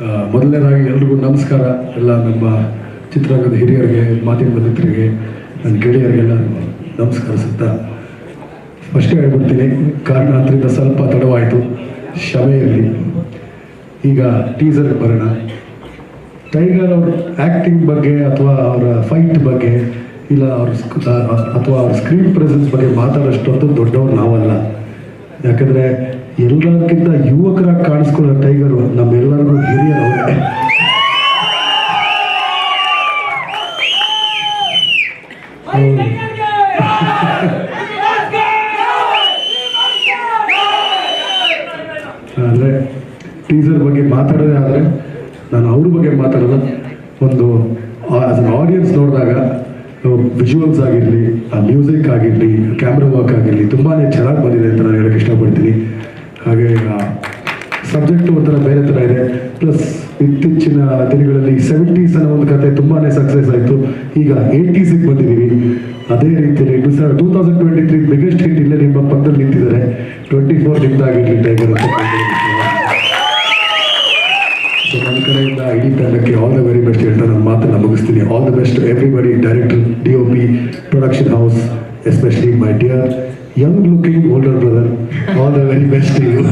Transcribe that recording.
ಮೊದಲನೇದಾಗಿ ಎಲ್ರಿಗೂ ನಮಸ್ಕಾರ. ಎಲ್ಲ ನಮ್ಮ ಚಿತ್ರರಂಗದ ಹಿರಿಯರಿಗೆ, ಮಾತಿನ ಮಿತ್ರರಿಗೆ ನನ್ನ ಗೆಳೆಯರಿಗೆಲ್ಲ ನಮಸ್ಕರಿಸುತ್ತಾ ಫಸ್ಟ್ ಹೇಳ್ಬಿಡ್ತೀನಿ ಕಾರಣಾಂತರಿಂದ ಸ್ವಲ್ಪ ತಡವಾಯಿತು. ಶವೆಯಲ್ಲಿ ಈಗ ಟೀಸರ್ ಬರೋಣ. ಟೈಗರ್ ಅವ್ರ ಆ್ಯಕ್ಟಿಂಗ್ ಬಗ್ಗೆ ಅಥವಾ ಅವರ ಫೈಟ್ ಬಗ್ಗೆ, ಇಲ್ಲ ಅವ್ರ ಅಥವಾ ಅವ್ರ ಸ್ಕ್ರೀನ್ ಪ್ರೆಸೆನ್ಸ್ ಬಗ್ಗೆ ಮಾತಾಡೋಷ್ಟೊಂದು ದೊಡ್ಡವ್ರು ನಾವಲ್ಲ. ಯಾಕಂದರೆ ಎಲ್ಲರಕ್ಕಿಂತ ಯುವಕರಾಗಿ ಕಾಣಿಸ್ಕೊಳ್ಳೋ ಅಂದರೆ ಟೀಸರ್ ಬಗ್ಗೆ ಮಾತಾಡೋದೇ ಆದರೆ ನಾನು ಅವ್ರ ಬಗ್ಗೆ ಮಾತಾಡೋದು ಒಂದು ಆಸ್ ಅನ್ ಆಡಿಯನ್ಸ್ ನೋಡಿದಾಗ ವಿಜುವಲ್ಸ್ ಆಗಿರಲಿ, ಆ ಮ್ಯೂಸಿಕ್ ಆಗಿರಲಿ ಕ್ಯಾಮ್ರಾ ವರ್ಕ್ ಆಗಿರಲಿ ತುಂಬಾ ಚೆನ್ನಾಗಿ ಬಂದಿದೆ ಅಂತ ನಾನು ಹೇಳೋಕ್ಕೆ ಇಷ್ಟಪಡ್ತೀನಿ. ಹಾಗೆ ಸಬ್ಜೆಕ್ಟ್ ಒಂಥರ ಬೇರೆ ಥರ ಇದೆ. ಪ್ಲಸ್ ಇತ್ತೀಚಿನ ದಿನಗಳಲ್ಲಿ ಸೆವೆಂಟೀಸ್ ಅನ್ನೋ ಒಂದು ಕತೆ ತುಂಬಾ ಸಕ್ಸಸ್ ಆಯಿತು. ಈಗ ಏಯ್ಟೀಸಿಗೆ ಬಂದಿದ್ದೀವಿ ಅದೇ ರೀತಿಯಲ್ಲಿ two two thousand twenty three biggest hit ಇಲ್ಲೇ ನಿಮ್ಮ ಪಕ್ಕದಲ್ಲಿ ನಿಂತಿದ್ದಾರೆ. ಟ್ವೆಂಟಿ ಫೋರ್ ನಿಮ್ದಾಗಿರಲಿ ಟೈಗರ್ ಸೊ ನನ್ನ ಕಡೆಯಿಂದ ಇಡೀ ತಂಡಕ್ಕೆ ಆಲ್ ದ ವೆರಿ ಬೆಸ್ಟ್ ಹೇಳ್ತಾ ನನ್ನ ಮಾತನ್ನು ಮುಗಿಸ್ತೀನಿ. All the best everybody director D O P production house especially my dear young looking older brother all the very best you